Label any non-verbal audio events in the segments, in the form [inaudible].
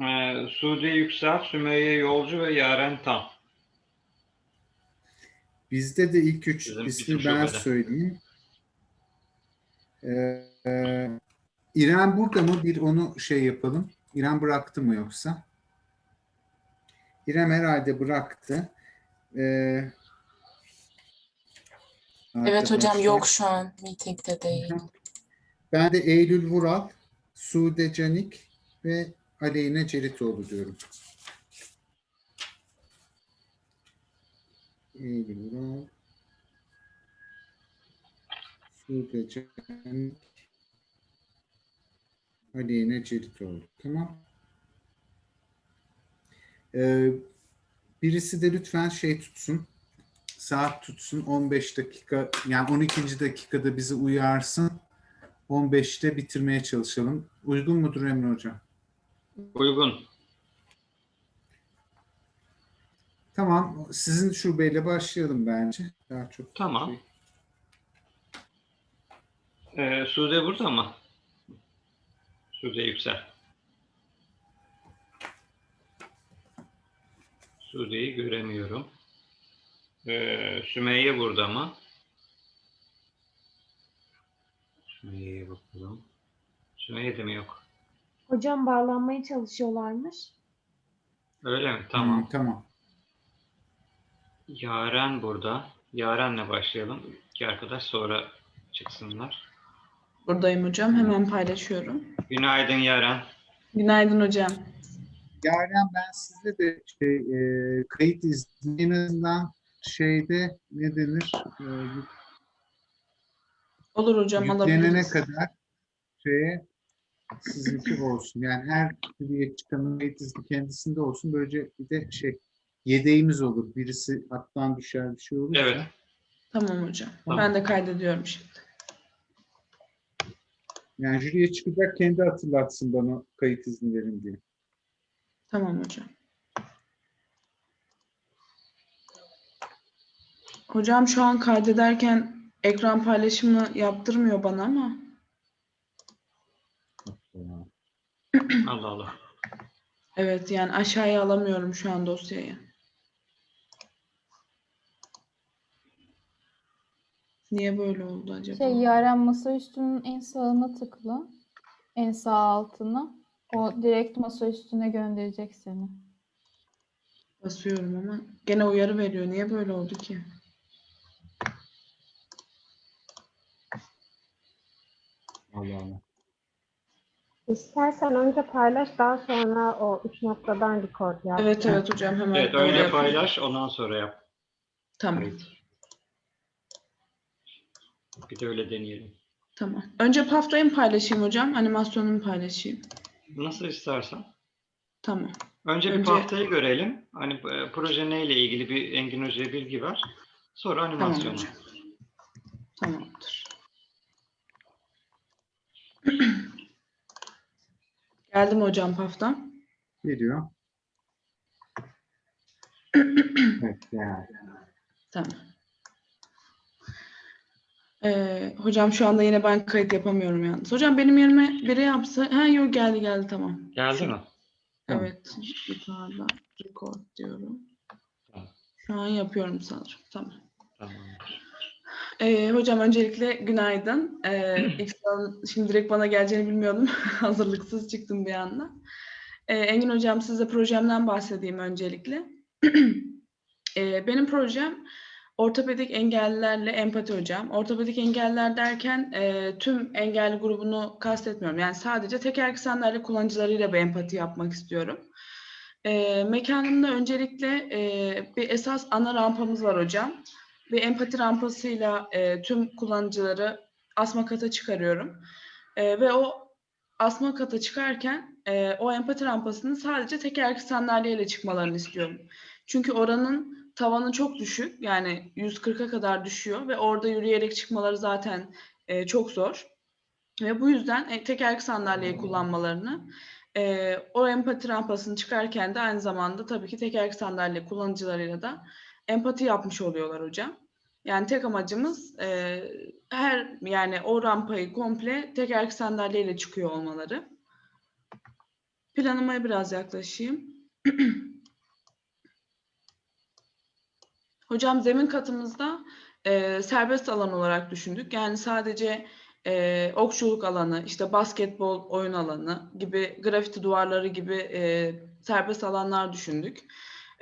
Ee, Sude Yüksel, Sümeyye Yolcu ve Yaren Tam. Bizde de ilk üç Bizim- ismi ben şubede. söyleyeyim. Ee, e, İrem burada mı? Bir onu şey yapalım. İrem bıraktı mı yoksa? İrem herhalde bıraktı. Ee, Evet hocam arkadaşlar, yok şu an. Meeting'de değil. Ben de Eylül Vural, Sude Canik ve Aleyna Ceritoğlu diyorum. Eylül Vural, Sude Canik, Aleyna Ceritoğlu. Tamam. Ee, birisi de lütfen şey tutsun. Saat tutsun. 15 dakika yani 12. dakikada bizi uyarsın. 15'te bitirmeye çalışalım. Uygun mudur Emre Hocam? Uygun. Tamam. Sizin şubeyle başlayalım bence. Daha çok. Tamam. şey- Ee, Sude burada mı? Sude Yüksel. Sude'yi göremiyorum. Ee, Sümeyye burada mı? Sümeyye'ye bakalım. Sümeyye de mi yok? Hocam bağlanmaya çalışıyorlarmış. Öyle mi? Hı, Tamam. tamam. Yaren burada. Yaren'le başlayalım. İki arkadaş sonra çıksınlar. Buradayım hocam. Hemen paylaşıyorum. Günaydın Yaren. Günaydın hocam. Yaren ben sizde de şey, e, kayıt izni en azından şeyde ne denir? E, Olur hocam yüklenene alabiliriz. kadar şeye sizinki olsun. Yani her kayıt izni kendisinde olsun. Böylece bir de şey yedeğimiz olur. Birisi hattan düşer bir şey olursa. Evet. Tamam hocam. Tamam. Ben de kaydediyorum şimdi. Yani jüriye çıkacak kendi hatırlatsın bana kayıt izni verin diye. Tamam hocam. Hocam şu an kaydederken ekran paylaşımı yaptırmıyor bana ama Allah Allah. evet yani aşağıya alamıyorum şu an dosyayı. Niye böyle oldu acaba? Şey Yaren masaüstünün en sağına tıkla. En sağ altına. O direkt masa üstüne gönderecek seni. Basıyorum ama gene uyarı veriyor. Niye böyle oldu ki? Allah Allah. İstersen önce paylaş daha sonra o üç noktadan record yap. Evet evet hocam hemen Evet öyle öyle yapayım. paylaş ondan sonra yap. Tamam. Kayıt. Bir de öyle deneyelim. Tamam. Önce paftayı mı paylaşayım hocam? Animasyonu mu paylaşayım? Nasıl istersen. Tamam. Önce bir Önce- haftayı görelim. Hani e, proje neyle ilgili bir Engin Hoca'ya bilgi ver. Sonra Tamam animasyonu. hocam. Tamamdır. [clears throat] Geldim hocam paftam. Geliyor. [clears throat] evet, yani. Tamam. Ee, hocam şu anda yine ben kayıt yapamıyorum yalnız. Hocam benim yerime biri yapsa. Ha yok geldi geldi tamam. Geldi mi? Evet. Yukarıda record diyorum. Tamam. Şu an yapıyorum sanırım. Tamam. Tamamdır. Ee, hocam öncelikle günaydın. Ee, [clears throat] ilk sorun- şimdi direkt bana geleceğini bilmiyordum. [laughs] Hazırlıksız çıktım bir anda. Ee, Engin hocam size projemden bahsedeyim öncelikle. [clears throat] Ee, benim projem ortopedik engellilerle empati hocam. Ortopedik engelliler derken e, tüm engelli grubunu kastetmiyorum. Yani sadece tekerlekli sandalye kullanıcılarıyla bir empati yapmak istiyorum. E, mekanımda öncelikle e, bir esas ana rampamız var hocam bir empati rampasıyla e, tüm kullanıcıları asma kata çıkarıyorum. E, ve o asma kata çıkarken e, o empati rampasını sadece tekerlekli sandalyeyle çıkmalarını istiyorum. Çünkü oranın tavanı çok düşük. Yani 140'a kadar düşüyor ve orada yürüyerek çıkmaları zaten e, çok zor. Ve bu yüzden e, tekerlekli sandalyeyi kullanmalarını e, o empati rampasını çıkarken de aynı zamanda tabii ki tekerlekli sandalye kullanıcılarıyla da empati yapmış oluyorlar hocam. Yani tek amacımız e, her yani o rampayı komple tekerlekli sandalyeyle çıkıyor olmaları. planlamaya biraz yaklaşayım. [clears throat] Hocam zemin katımızda e, serbest alan olarak düşündük. Yani sadece e, okçuluk alanı, işte basketbol oyun alanı gibi, grafiti duvarları gibi e, serbest alanlar düşündük.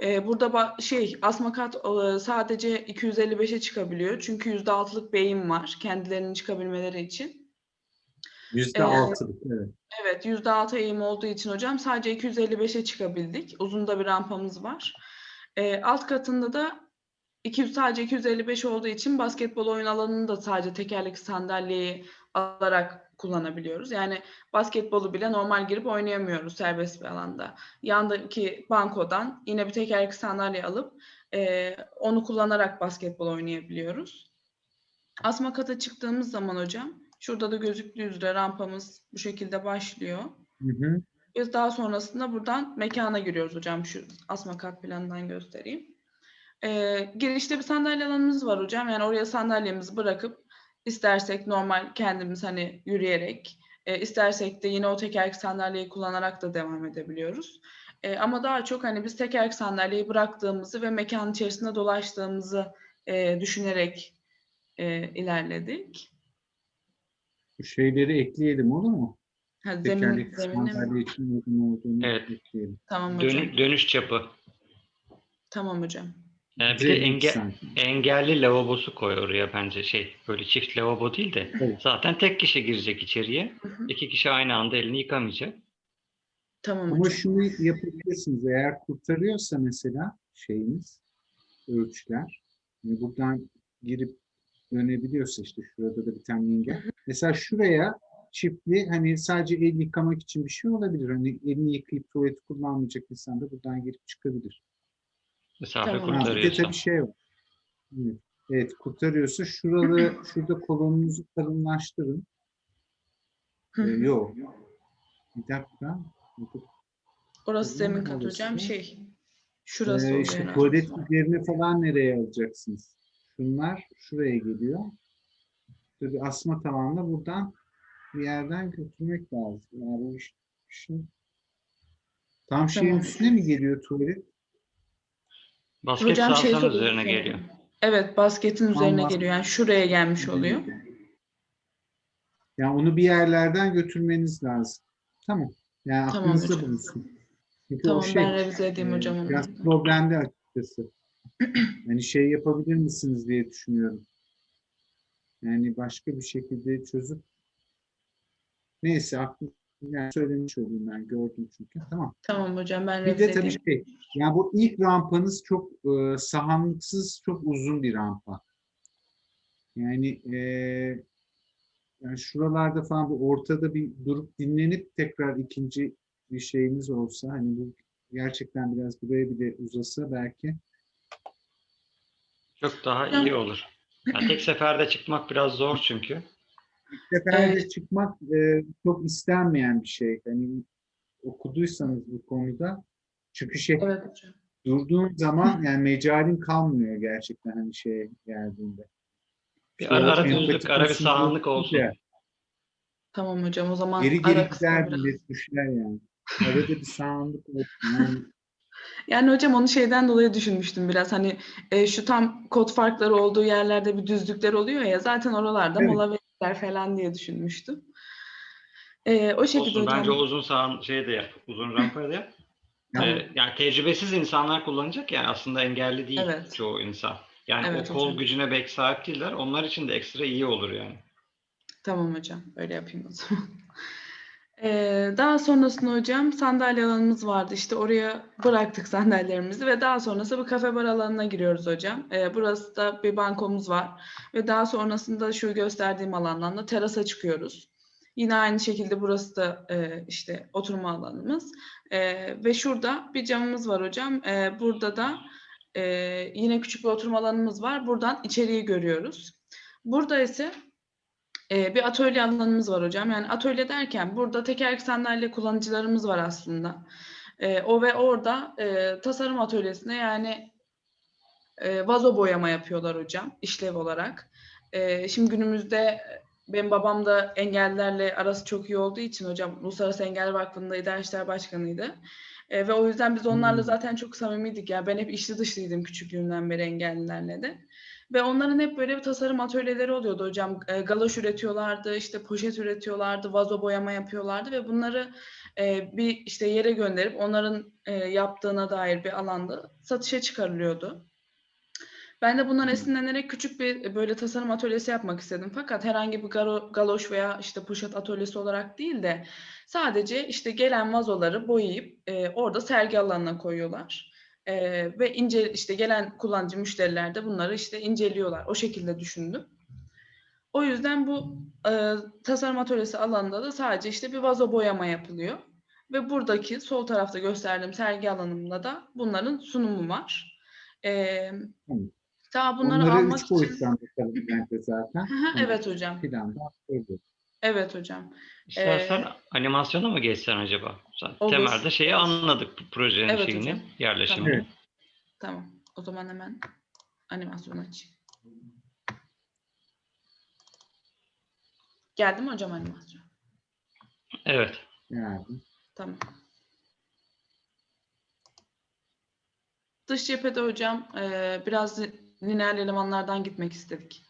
E, burada şey asma kat e, sadece 255'e çıkabiliyor. Çünkü %6'lık bir eğim var kendilerinin çıkabilmeleri için. Yüzde altılık, evet. Evet, %6 eğim olduğu için hocam sadece 255'e çıkabildik. Uzun da bir rampamız var. Ee, alt katında da 200, sadece 255 olduğu için basketbol oyun alanını da sadece tekerlekli sandalyeyi alarak kullanabiliyoruz. Yani basketbolu bile normal girip oynayamıyoruz serbest bir alanda. Yandaki bankodan yine bir tekerlekli sandalye alıp e, onu kullanarak basketbol oynayabiliyoruz. Asma kata çıktığımız zaman hocam Şurada da gözüktüğü üzere rampamız bu şekilde başlıyor. Hı hı. Biz daha sonrasında buradan mekana giriyoruz hocam. Şu asma kat planından göstereyim. Ee, girişte bir sandalye alanımız var hocam. Yani oraya sandalyemizi bırakıp istersek normal kendimiz hani yürüyerek, e, istersek de yine o tekerlek sandalyeyi kullanarak da devam edebiliyoruz. E, ama daha çok hani biz tekerlek sandalyeyi bıraktığımızı ve mekanın içerisinde dolaştığımızı e, düşünerek e, ilerledik. Bu şeyleri ekleyelim olur mu? Ha, zemin, mi? sandalye için uygun olduğunu Evet. ekleyelim. Tamam hocam. Dönü- dönüş çapı. Tamam hocam. Ee, bir de enge- sanki. engelli lavabosu koy oraya bence şey böyle çift lavabo değil de Evet. zaten tek kişi girecek içeriye. Hı hı. İki kişi aynı anda elini yıkamayacak. Tamam Ama hocam. şunu yapabilirsiniz. Eğer kurtarıyorsa mesela şeyiniz, ölçüler, hani buradan girip dönebiliyorsa işte şurada da bir tane engel. Mesela şuraya çiftli hani sadece el yıkamak için bir şey olabilir. Hani elini yıkayıp tuvaleti kullanmayacak insan da buradan girip çıkabilir. Mesafe Tamam. Bir kurtarıyorsa. tabii şey var. Evet. Evet, kurtarıyorsa şuralı, [clears throat] şurada kolunuzu kalınlaştırın. Ee, yok. Bir dakika. Orası zemin kat hocam şey. Şurası Ee, işte tuvalet üzerine falan nereye alacaksınız? Şunlar şuraya geliyor. Tabii asma tavanla buradan bir yerden götürmek lazım. Yani bu iş, işin- tam şeyin Tamam. üstüne mi geliyor tuvalet? Basket Hocam şey soruyor üzerine geliyor. Evet basketin üzerine Tamam. geliyor. Yani şuraya gelmiş oluyor. Yani onu bir yerlerden götürmeniz lazım. Tamam. Yani Tamam aklınızda hocam. bulunsun. Çünkü Tamam o şey, ben revize edeyim e, hocam. Biraz problemli açıkçası. [clears throat] Yani şey yapabilir misiniz diye düşünüyorum. Yani başka bir şekilde çözüp neyse aklım yani söylemiş olayım ben gördüm çünkü. Tamam. Tamam hocam ben Bir de tabii edeyim. şey yani bu ilk rampanız çok e, sahanlıksız çok uzun bir rampa. Yani e, yani şuralarda falan bu ortada bir durup dinlenip tekrar ikinci bir şeyiniz olsa hani bu gerçekten biraz buraya bile uzasa belki Çok daha iyi olur. Ya tek seferde çıkmak biraz zor çünkü. Seferde Evet. çıkmak e, çok istenmeyen bir şey. Hani okuduysanız bu konuda çıkış yap- Evet hocam. durduğun zaman yani mecalin kalmıyor gerçekten hani şeye geldiğinde. Bir İşte ara, ara düzlük, ara bir sahanlık olsun. güzel. Tamam hocam o zaman Geri ara geri gider biraz. millet düşer yani. Arada bir sahanlık olsun. Yani [laughs] Yani hocam onu şeyden dolayı düşünmüştüm biraz. Hani e, şu tam kod farkları olduğu yerlerde bir düzlükler oluyor ya zaten oralarda Evet. mola falan diye düşünmüştüm. E, o şekilde Olsun. hocam. Bence uzun sahan şey de yap. Uzun rampayı da yap. Tamam. Ee, yani tecrübesiz insanlar kullanacak yani aslında engelli değil Evet. çoğu insan. Yani Evet o kol hocam. gücüne belki sahip değiller. Onlar için de ekstra iyi olur yani. Tamam hocam. Öyle yapayım o zaman. [laughs] Ee, daha sonrasında hocam sandalye alanımız vardı. İşte oraya bıraktık sandalyelerimizi ve daha sonrasında bir kafe bar alanına giriyoruz hocam. Ee, burası da bir bankomuz var. Ve daha sonrasında şu gösterdiğim alandan da terasa çıkıyoruz. Yine aynı şekilde burası da e, işte oturma alanımız. E, ve şurada bir camımız var hocam. E, burada da e, yine küçük bir oturma alanımız var. Buradan içeriği görüyoruz. Burada ise e, bir atölye alanımız var hocam. Yani atölye derken burada tekerlek sandalye kullanıcılarımız var aslında. E, o ve orada e, tasarım atölyesine yani e, vazo boyama yapıyorlar hocam işlev olarak. E, şimdi günümüzde benim babam da engellilerle arası çok iyi olduğu için hocam Uluslararası Engelli Vakfı'nda İdare İşler Başkanı'ydı. E, ve o yüzden biz onlarla Hmm. zaten çok samimiydik. Yani ben hep içli dışlıydım küçüklüğümden beri engellilerle de. Ve onların hep böyle bir tasarım atölyeleri oluyordu hocam. E, galoş üretiyorlardı, işte poşet üretiyorlardı, vazo boyama yapıyorlardı ve bunları e, bir işte yere gönderip onların e, yaptığına dair bir alanda satışa çıkarılıyordu. Ben de bundan esinlenerek küçük bir e, böyle tasarım atölyesi yapmak istedim. Fakat herhangi bir garo- galoş veya işte poşet atölyesi olarak değil de sadece işte gelen vazoları boyayıp e, orada sergi alanına koyuyorlar. E, ve ince işte gelen kullanıcı müşteriler de bunları işte inceliyorlar. O şekilde düşündüm. O yüzden bu e, tasarım atölyesi alanında da sadece işte bir vazo boyama yapılıyor. Ve buradaki sol tarafta gösterdiğim sergi alanımda da bunların sunumu var. E, Tamam. daha bunları Onları almak üç için... boyuttan bence zaten. Hı, evet hocam. Planda. Evet hocam. İstersen Ee, animasyona mı geçsen acaba? Zaten Olur. Temelde şeyi anladık bu projenin Evet şeyini, hocam. yerleşimini. Evet. Tamam. O zaman hemen animasyon açayım. Geldi mi hocam animasyon? Evet. Yani. Tamam. Dış cephede hocam eee, biraz lineer elemanlardan gitmek istedik.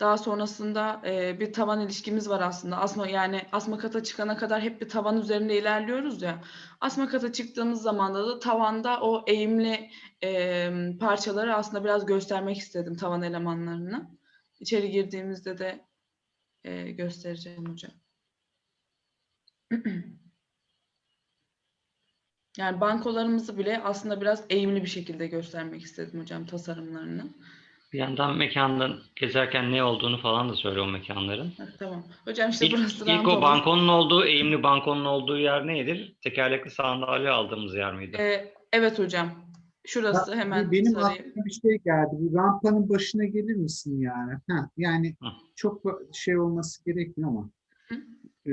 Daha sonrasında eee, bir tavan ilişkimiz var aslında. Asma yani asma kata çıkana kadar hep bir tavan üzerinde ilerliyoruz ya. Asma kata çıktığımız zamanda da tavanda o eğimli eee, parçaları aslında biraz göstermek istedim tavan elemanlarını. İçeri girdiğimizde de eee, göstereceğim hocam. [clears throat] Yani bankolarımızı bile aslında biraz eğimli bir şekilde göstermek istedim hocam tasarımlarını. Bir yandan mekandan gezerken ne olduğunu falan da söyle o mekanların. Ha, tamam. Hocam işte İlk, burası ilk o bankonun olduğu, eğimli bankonun olduğu yer neydir? Tekerlekli sandalye aldığımız yer miydi? Ee, evet hocam. Şurası Bak, hemen benim sarayım. aklıma bir şey geldi. Bu rampanın başına gelir misin yani? Heh, yani Hı. çok şey olması gerekmiyor ama. Hı. Ee,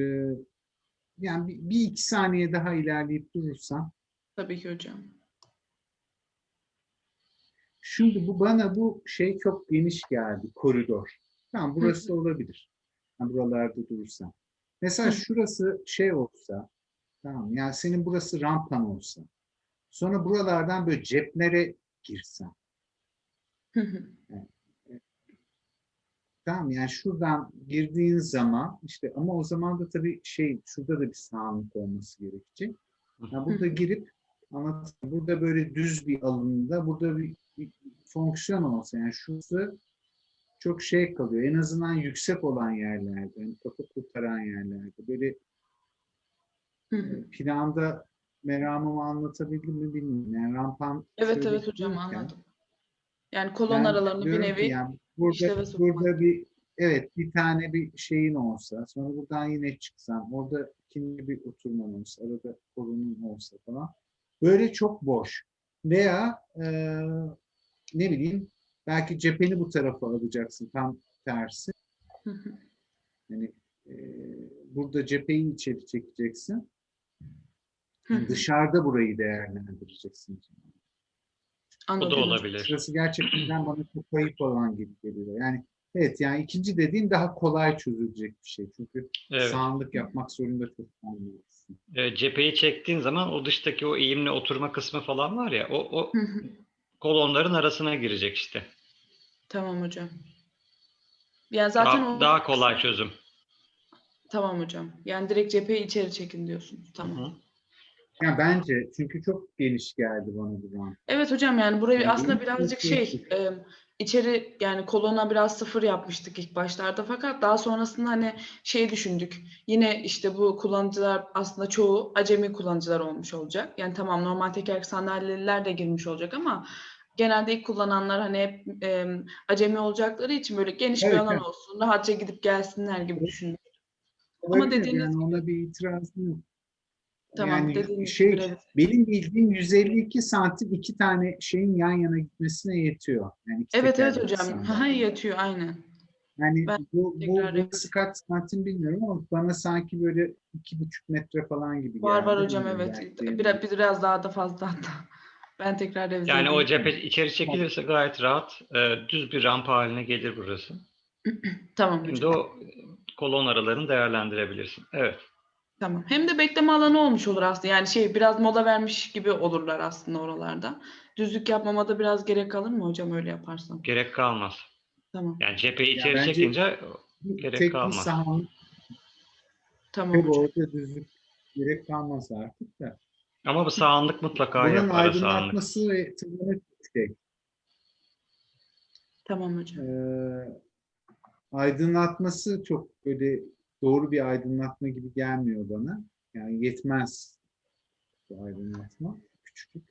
yani bir, bir iki saniye daha ilerleyip durursan. Tabii ki hocam. Şimdi bu bana bu şey çok geniş geldi. Koridor. Tamam burası olabilir. Yani buralarda durursan. Mesela şurası şey olsa. Tamam yani senin burası rampan olsa. Sonra buralardan böyle ceplere girsen. Hı. Tamam yani şuradan girdiğin zaman işte ama o zaman da tabii şey şurada da bir sağlık olması gerekecek. Yani burada girip anlat burada böyle düz bir alanda burada bir fonksiyon olsa yani şurası çok şey kalıyor. En azından yüksek olan yerlerde, yani kafa kurtaran yerlerde böyle planda meramımı anlatabildim mi bilmiyorum. Yani rampan evet evet hocam anladım. Yani kolon aralarını bir nevi yani burada, burada bir evet bir tane bir şeyin olsa sonra buradan yine çıksan orada ikinci bir oturman olsa arada kolonun olsa falan böyle çok boş veya eee, ne bileyim belki cepheni bu tarafa alacaksın tam tersi Hı hı. yani eee, burada cepheyi içeri çekeceksin Hı Yani dışarıda burayı değerlendireceksin. O Anladım da hocam. olabilir. Şurası gerçekten bana çok kayıp olan gibi geliyor. Yani evet yani ikinci dediğin daha kolay çözülecek bir şey. Çünkü Evet. sağlık yapmak zorunda çok olmalısın. E, cepheyi çektiğin zaman o dıştaki o eğimli oturma kısmı falan var ya o, o. kolonların arasına girecek işte. Tamam hocam. Yani zaten daha, o daha kolay çözüm. Tamam hocam. Yani direkt cepheyi içeri çekin diyorsunuz. Hı Tamam. hı. Yani bence çünkü çok geniş geldi bana bu rant. Evet hocam yani burayı Yani aslında birazcık şey e, içeri yani kolona biraz sıfır yapmıştık ilk başlarda fakat daha sonrasında hani şey düşündük. Yine işte bu kullanıcılar aslında çoğu acemi kullanıcılar olmuş olacak. Yani tamam normal tekerlekli sandalyeler de girmiş olacak ama genelde ilk kullananlar hani hep e, acemi olacakları için böyle geniş bir Evet, alan evet. olsun. Rahatça gidip gelsinler gibi Evet. düşündük. Olabilir, dediğiniz yani ona bir itirazım yok. Tamam yani dediğiniz şey gibi evet. benim bildiğim 152 santim iki tane şeyin yan yana gitmesine yetiyor. Yani Evet evet hocam. Sandalye. yatıyor aynen. Yani Ben bu, bu burası kaç santim bilmiyorum ama bana sanki böyle iki buçuk metre falan gibi geldi. Var var hocam evet. Biraz, biraz daha da fazla hatta. Ben tekrar revize Yani o edeyim. cephe içeri çekilirse gayet rahat e, düz bir rampa haline gelir burası. [clears throat] Tamam Şimdi hocam. o kolon aralarını değerlendirebilirsin. Evet. Tamam. Hem de bekleme alanı olmuş olur aslında. Yani şey biraz mola vermiş gibi olurlar aslında oralarda. Düzlük yapmama da biraz gerek kalır mı hocam öyle yaparsam? Gerek kalmaz. Tamam. Yani cepheyi Ya içeri bence- çekince Gerek kalmaz. sahanlık Tamam hocam. orada düzlük gerek kalmaz artık da. Ama bu sahanlık mutlaka Bunun yapar aydınlatması ve tavanı şey, Tamam hocam. Ee, aydınlatması çok böyle doğru bir aydınlatma gibi gelmiyor bana. Yani yetmez bu aydınlatma. Küçüklük.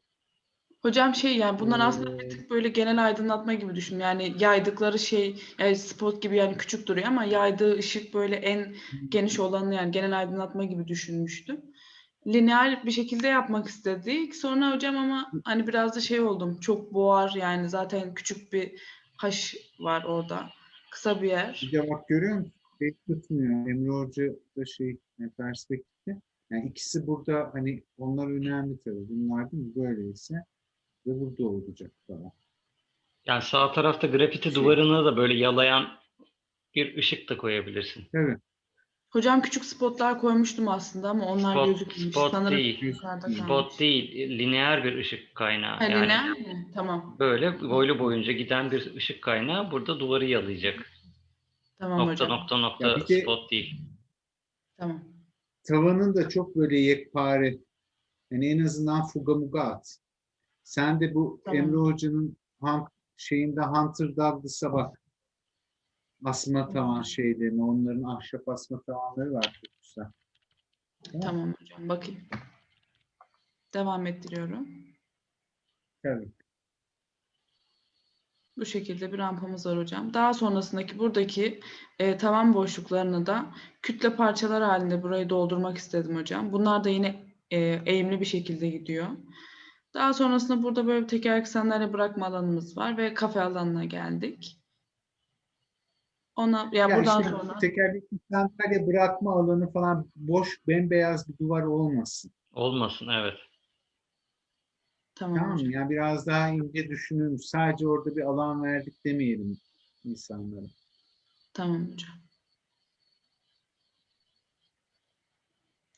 Hocam şey yani bunlar aslında bir Ee, tık böyle genel aydınlatma gibi düşün. Yani yaydıkları şey yani spot gibi yani küçük duruyor ama yaydığı ışık böyle en geniş olanı yani genel aydınlatma gibi düşünmüştüm. Lineer bir şekilde yapmak istedik. Sonra hocam ama hani biraz da şey oldum. Çok boğar yani zaten küçük bir haş var orada. Kısa bir yer. Bir de bak görüyor musun? Şey tutmuyor. Emre Hoca da şey yani perspektifte. Yani ikisi burada hani onlar önemli tabii. Bunlar değil mi? Böyleyse ve burada olacak falan. Yani sağ tarafta grafiti Şey- duvarını da böyle yalayan bir ışık da koyabilirsin. Evet. Hocam küçük spotlar koymuştum aslında ama onlar Spot- gözükmüyor. spot Sanırım değil. Spot değil, lineer bir ışık kaynağı. Ha, yani lineer mi? Tamam. böyle boylu boyunca giden bir ışık kaynağı burada duvarı yalayacak. Tamam nokta hocam. nokta nokta Ya bir de- spot değil. Tamam. Tavanın da çok böyle yekpare. Yani en azından fuga muga at. Sen de bu Tamam. Emre Hoca'nın şeyinde Hunter Douglas'a bak. Asma tavan şeylerini, onların ahşap asma tavanları var çok güzel. Tamam hocam. Bakayım. Devam ettiriyorum. Tabii. Bu şekilde bir rampamız var hocam. Daha sonrasındaki buradaki e, tavan boşluklarını da kütle parçalar halinde burayı doldurmak istedim hocam. Bunlar da yine e, eğimli bir şekilde gidiyor. Daha sonrasında burada böyle bir tekerlek sandalye bırakma alanımız var ve kafe alanına geldik. Ona ya, Ya buradan işte sonra tekerlekli sandalye bırakma alanı falan boş bembeyaz bir duvar olmasın. Olmasın evet. tamam, Tamam hocam. Yani biraz daha ince düşünün. Sadece orada bir alan verdik demeyelim insanlara. Tamam hocam.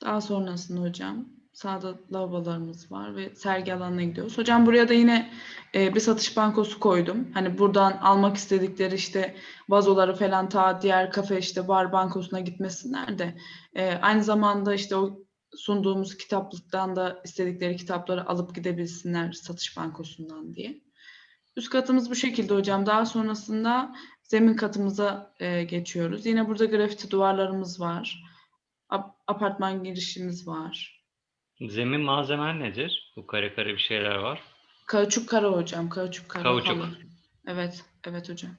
Daha sonrasında hocam sağda lavabolarımız var ve sergi alanına gidiyoruz. Hocam buraya da yine e, bir satış bankosu koydum. Hani buradan almak istedikleri işte vazoları falan ta diğer kafe işte bar bankosuna gitmesinler de e, aynı zamanda işte o sunduğumuz kitaplıktan da istedikleri kitapları alıp gidebilsinler satış bankosundan diye. Üst katımız bu şekilde hocam. Daha sonrasında zemin katımıza e, geçiyoruz. Yine burada grafiti duvarlarımız var. Ap- apartman girişimiz var. Zemin malzemen nedir? Bu kare kare bir şeyler var. Kauçuk kara hocam. Kauçuk kara. Kauçuk. halı. Evet. Evet hocam.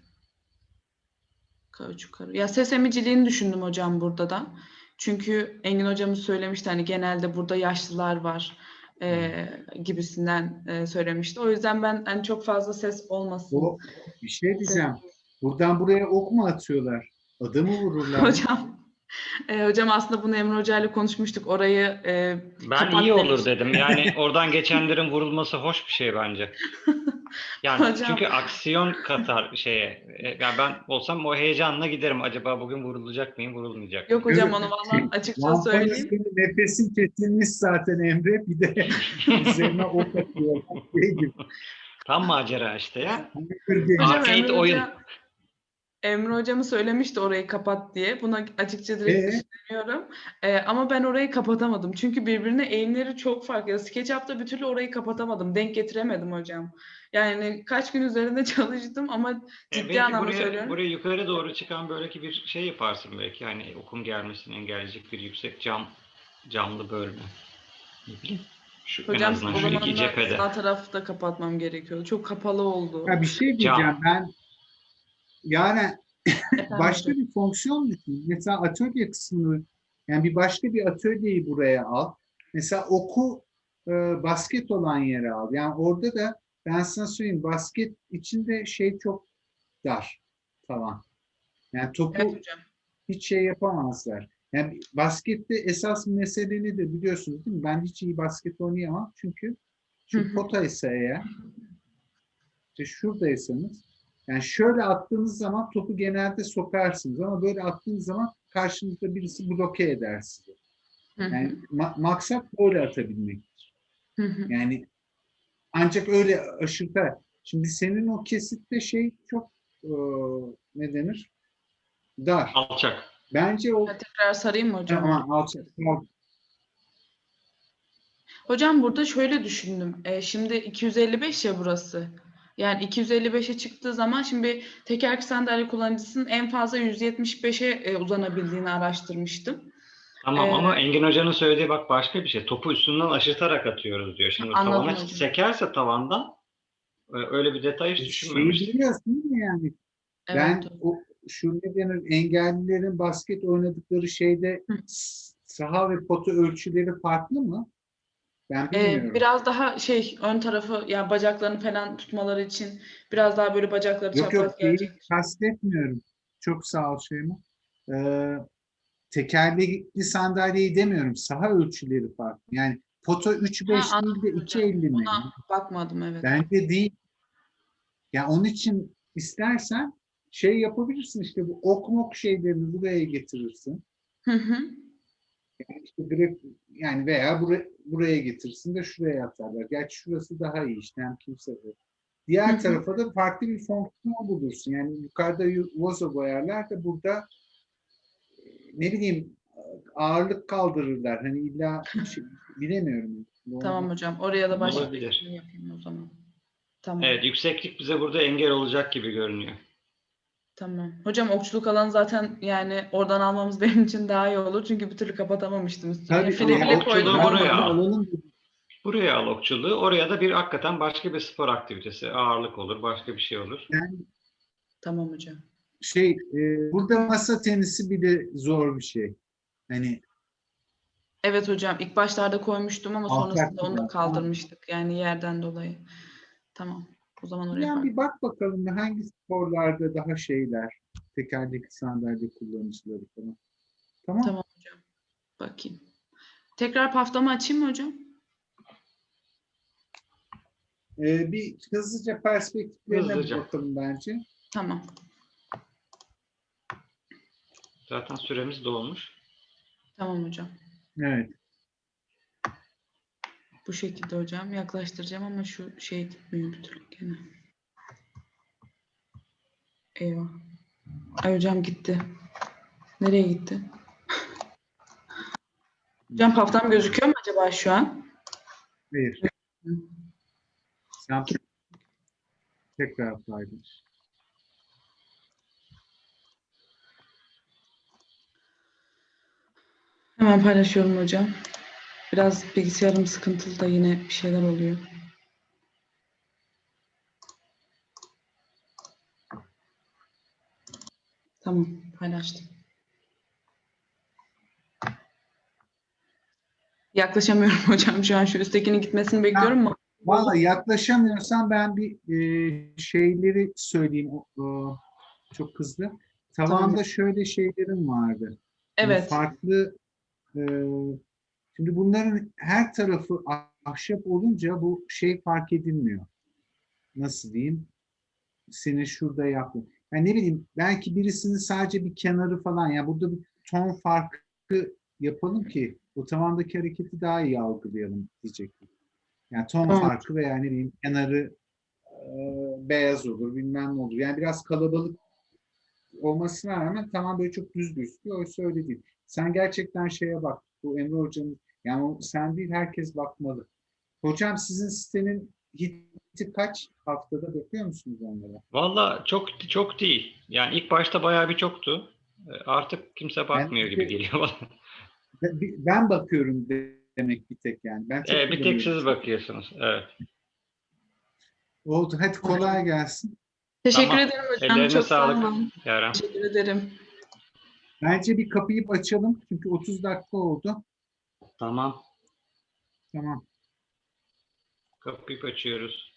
Kauçuk kara. Ya ses emiciliğini düşündüm hocam burada da. Çünkü Engin hocamız söylemişti hani genelde burada yaşlılar var e, gibisinden e, söylemişti. O yüzden ben hani çok fazla ses olmasın. O bir şey diyeceğim. Buradan buraya ok mu atıyorlar? Adamı vururlar. mı? Hocam e, hocam aslında bunu Emre Hoca ile konuşmuştuk. Orayı e, Ben iyi olur dedim. Yani oradan geçenlerin vurulması hoş bir şey bence. Yani Hocam. çünkü aksiyon katar şeye. E, Yani ben olsam o heyecanla giderim. Acaba bugün vurulacak mıyım, vurulmayacak mıyım? yok hocam onu valla açıkça söyleyeyim. nefesin kesilmiş zaten Emre. Bir de [laughs] üzerine ok atıyor. Şey gibi. Tam macera işte ya. Hocam Arcade oyun. Hoca, Emre hocamı söylemişti orayı kapat diye. Buna açıkça direkt Ee? düşünüyorum. Ee, ama ben orayı kapatamadım. Çünkü birbirine eğimleri çok farklı. SketchUp'ta bir türlü orayı kapatamadım. Denk getiremedim hocam. Yani kaç gün üzerinde [laughs] çalıştım ama E, ciddi belki anlamda buraya, söylüyorum. buraya yukarı doğru çıkan böyle bir şey yaparsın belki. Hani okum gelmesini engelleyecek bir yüksek cam camlı bölme. Ne bileyim. Şu, en Hocam azından o şu iki cephede. sağ tarafı da kapatmam gerekiyordu. Çok kapalı oldu. Ya bir şey diyeceğim ben. Yani [laughs] başka bir fonksiyon düşün. Mesela atölye kısmını yani bir başka bir atölyeyi buraya al. Mesela oku e, basket olan yere al. Yani orada da ben sana söyleyeyim basket içinde şey çok dar tavan. Yani topu Evet hocam. hiç şey yapamazlar. Yani baskette esas mesele nedir biliyorsunuz değil mi? Ben hiç iyi basket oynayamam çünkü şu hı. potaysa eğer işte şuradaysanız Yani şöyle attığınız zaman topu genelde sokarsınız ama böyle attığınız zaman karşınızda birisi bloke eder sizi. Hı hı, Yani ma- maksat böyle atabilmek. hı hı. Yani ancak öyle aşırtar. Şimdi senin o kesitte şey çok e, ne denir? Dar. Alçak. Bence o Ha, Tekrar sarayım mı hocam? Aman alçak. Hocam burada şöyle düşündüm. E, şimdi 255 ya burası. Yani 255'e çıktığı zaman şimdi tekerlekli sandalye kullanıcısının en fazla 175'e e, uzanabildiğini araştırmıştım. Tamam Ee, ama Engin Hoca'nın söylediği bak başka bir şey. Topu üstünden aşırtarak atıyoruz diyor. Şimdi Anladım tavana sekerse tavandan e, öyle bir detay hiç Şeyi düşünmemiştim. biliyorsun yani? Evet. Ben o şu ne denir engellilerin basket oynadıkları şeyde Hı. saha ve pota ölçüleri farklı mı? Ben bilmiyorum. biraz daha şey ön tarafı ya bacaklarını falan tutmaları için biraz daha böyle bacakları Yok çapraz yok değil, gelecek. kastetmiyorum. Çok sağ ol Şeyma. Ee, tekerlekli sandalyeyi demiyorum. Saha ölçüleri farklı. Yani pota 3.5 Ha, anladım değil de hocam. 2.50 mi? Ona bakmadım evet. Bence değil. Ya onun için istersen şey yapabilirsin işte bu ok mok şeylerini buraya getirirsin. Hı hı. Yani işte direkt yani veya buraya, buraya getirsin de şuraya atarlar. Gerçi şurası daha iyi işte hem kimse de. Hı Diğer tarafa da farklı bir fonksiyon bulursun. Yani yukarıda yu- vazo boyarlar da burada e, ne bileyim ağırlık kaldırırlar. Hani illa şey, bilemiyorum. Tamam hocam. Oraya da başka bir Olabilir. şey yapayım o zaman. Tamam. Evet yükseklik bize burada engel olacak gibi görünüyor. Tamam. Hocam okçuluk alanı zaten yani oradan almamız [laughs] benim için daha iyi olur. Çünkü bir türlü kapatamamıştım üstüne. Tabii file okçuluğu koydum. oraya olmadı. al. Buraya al okçuluğu. Oraya da bir hakikaten başka bir spor aktivitesi. Ağırlık olur, başka bir şey olur. Yani Tamam hocam. şey e, burada masa tenisi bile zor bir şey. Hani Evet hocam. ilk başlarda koymuştum ama sonrasında onu da kaldırmıştık. Yani yerden dolayı. Tamam. O zaman oraya yani bir bak bakalım hangi sporlarda daha şeyler tekerlekli sandalye kullanıcıları falan. Tamam. Tamam hocam. Bakayım. Tekrar paftamı açayım mı hocam? Ee, bir hızlıca perspektiflerine Hızlıca. bakalım bence. Tamam. Zaten süremiz dolmuş. Tamam hocam. Evet. Bu şekilde hocam. Yaklaştıracağım ama şu şey gitmiyor bir türlü gene. Eyvah. Ay hocam gitti. Nereye gitti? [laughs] Hocam paftam gözüküyor mu acaba şu an? Hayır. Sen tekrar paylaş. Hemen paylaşıyorum hocam. Biraz bilgisayarım sıkıntılı da yine bir şeyler oluyor. Tamam, paylaştım. Yaklaşamıyorum [laughs] hocam şu an şu üsttekinin gitmesini bekliyorum ama Vallahi yaklaşamıyorsan ben bir e, şeyleri söyleyeyim o- çok hızlı. Tavanda Tamam. şöyle şeylerim vardı. Hani evet. Farklı e, şimdi bunların her tarafı ahşap olunca bu şey fark edilmiyor. Nasıl diyeyim? Seni şurada yaptım. Yani ne bileyim belki birisinin sadece bir kenarı falan ya burada bir ton farkı yapalım ki o tavandaki hareketi daha iyi algılayalım diyecektim. Yani ton Evet. farkı veya ne bileyim kenarı e, beyaz olur bilmem ne olur. Yani biraz kalabalık olmasına rağmen tamam böyle çok düz gözüküyor. Oysa öyle değil. Sen gerçekten şeye bak. Bu Emre Hoca'nın yani o sen değil herkes bakmalı. Hocam sizin sitenin hiti kaç haftada bakıyor musunuz onlara? Valla çok çok değil. Yani ilk başta bayağı bir çoktu. E, Artık kimse bakmıyor gibi bir- geliyor bana. [laughs] Ben, ben bakıyorum demek bir tek yani. Ben çok Evet, bir tek siz bakıyorsunuz. Evet. Oldu. Hadi kolay gelsin. Teşekkür Tamam. ederim hocam. Ellerine Çok sağ sağlık. olun. Yaren. Teşekkür ederim. Bence bir kapıyı açalım. Çünkü 30 dakika oldu. Tamam. Tamam. Kapıyı açıyoruz.